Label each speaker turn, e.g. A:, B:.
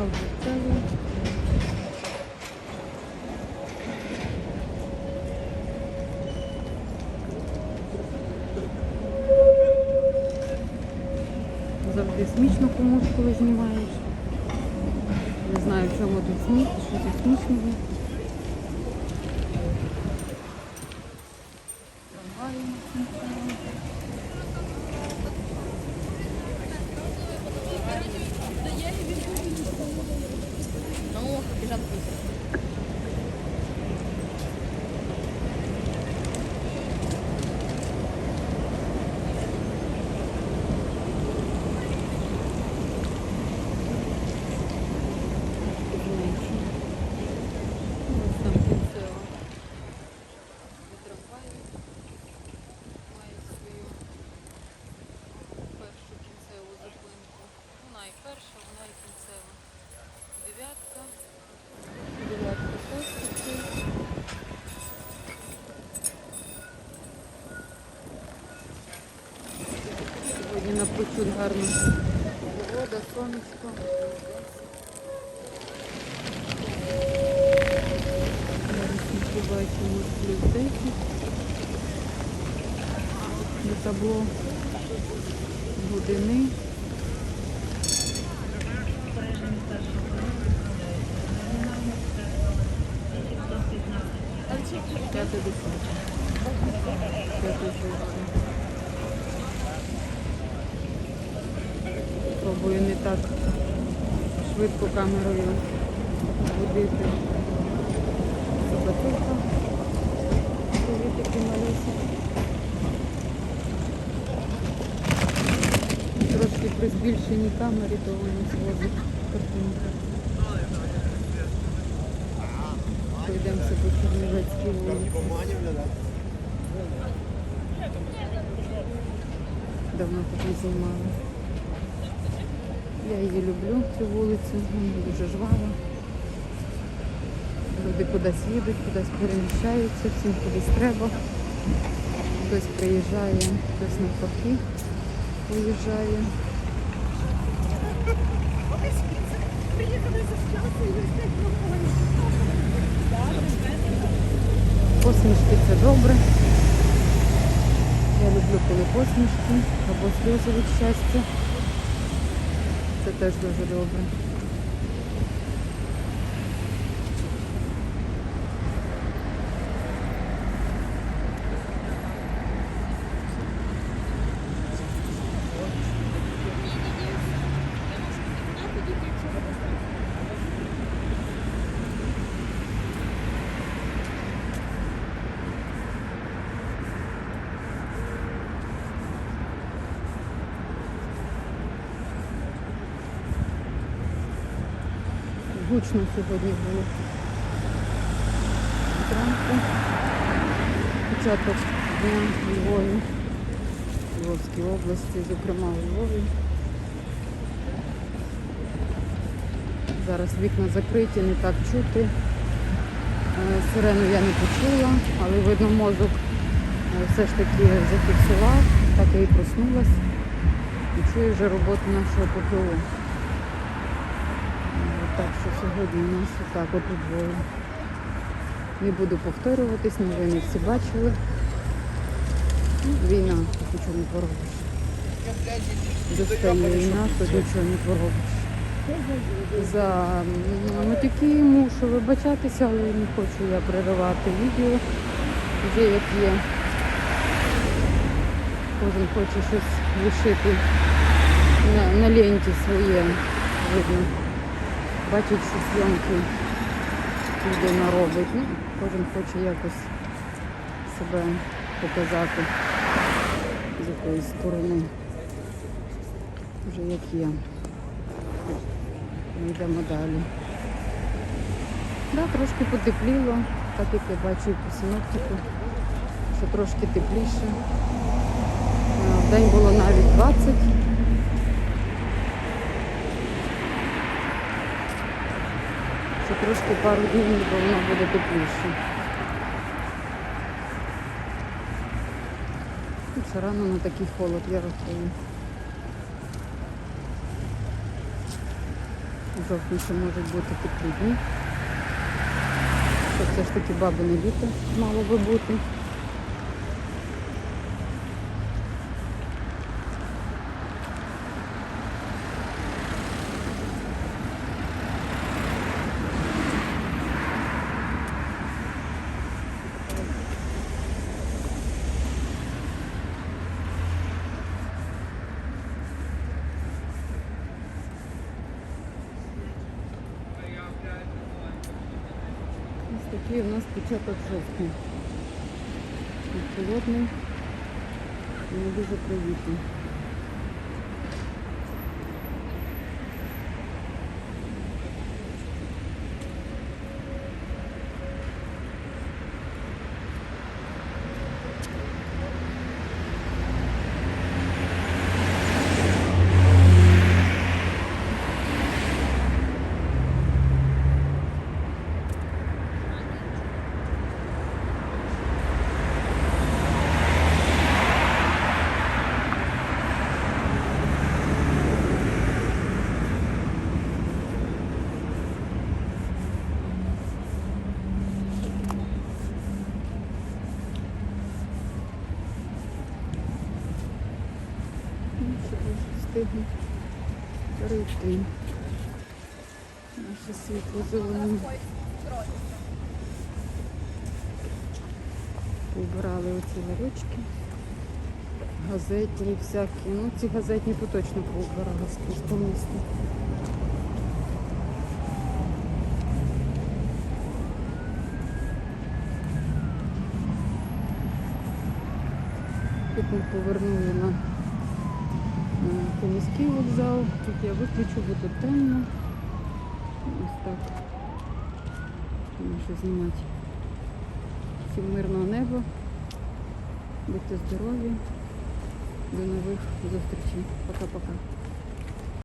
A: Жовтневий. Завжди смішно комусь, коли знімаєш. Не знаю, в чому тут сміх, що тут смішного. Напрочуд гарно. Погода, сонечко. Зараз ми побачимо плюс 10. До табло години. П'яте десяте. П'яте шосте. Пробую не так швидко камерою водити. Собатуха. Такі малюсі. Трошки при збільшенні камери, то воно зводить картинку. Пройдемося по Чернівецькій вулиці. Давно тут не знімала. Я її люблю, цю вулицю, вона дуже жвава. Люди кудись їдуть, кудись переміщаються, всім кудись треба. Хтось приїжджає, хтось навпаки виїжджає. Посмішки це добре. Я люблю, коли посмішки або сльози від щастя. Це теж дуже добре. Гучно сьогодні було. Зранку. Початок дня у Львові, в Львовській області, зокрема у Львові. Зараз вікна закриті, не так чути. Е, Сирену я не почула, але видно мозок е, все ж таки зафіксував, так я і проснулась. І чую вже роботу нашого ППО. Так що сьогодні у нас отак от Львові. Не буду повторюватись, новини всі бачили. Ну, Війна, тут нічого не поробиш. Достає війна, тут нічого не поробиш. За м, матюки мушу вибачатися, але не хочу я переривати відео. Вже як є. Кожен хоче щось лишити на, на ленті своє видно. Бачить, що зйомки людина робить. Ну, кожен хоче якось себе показати з якоїсь сторони. Вже як є. Ми йдемо далі. Да, трошки потепліло, так як я бачу по синоптику, що трошки тепліше. Е, В день було навіть 20. Ще трошки пару днів, бо воно буде тепліше. Все рано на такий холод я рахую. жовтні ще можуть бути теплі дні. Це все ж таки бабине літо мало би бути. Ось у нас початок жовтня. Холодний і не дуже привітний. Ну, ще встигне перейти. Наше світло зелене. Убирали оці ларочки. Газетні всякі. Ну, ці газетні то точно поубирали з по місту. Тут ми повернули на поміський вокзал. Тут я виключу, бо тут темно. Ось так. Можу знімати. Всім мирного неба. Будьте здорові. До нових зустрічей. Пока-пока.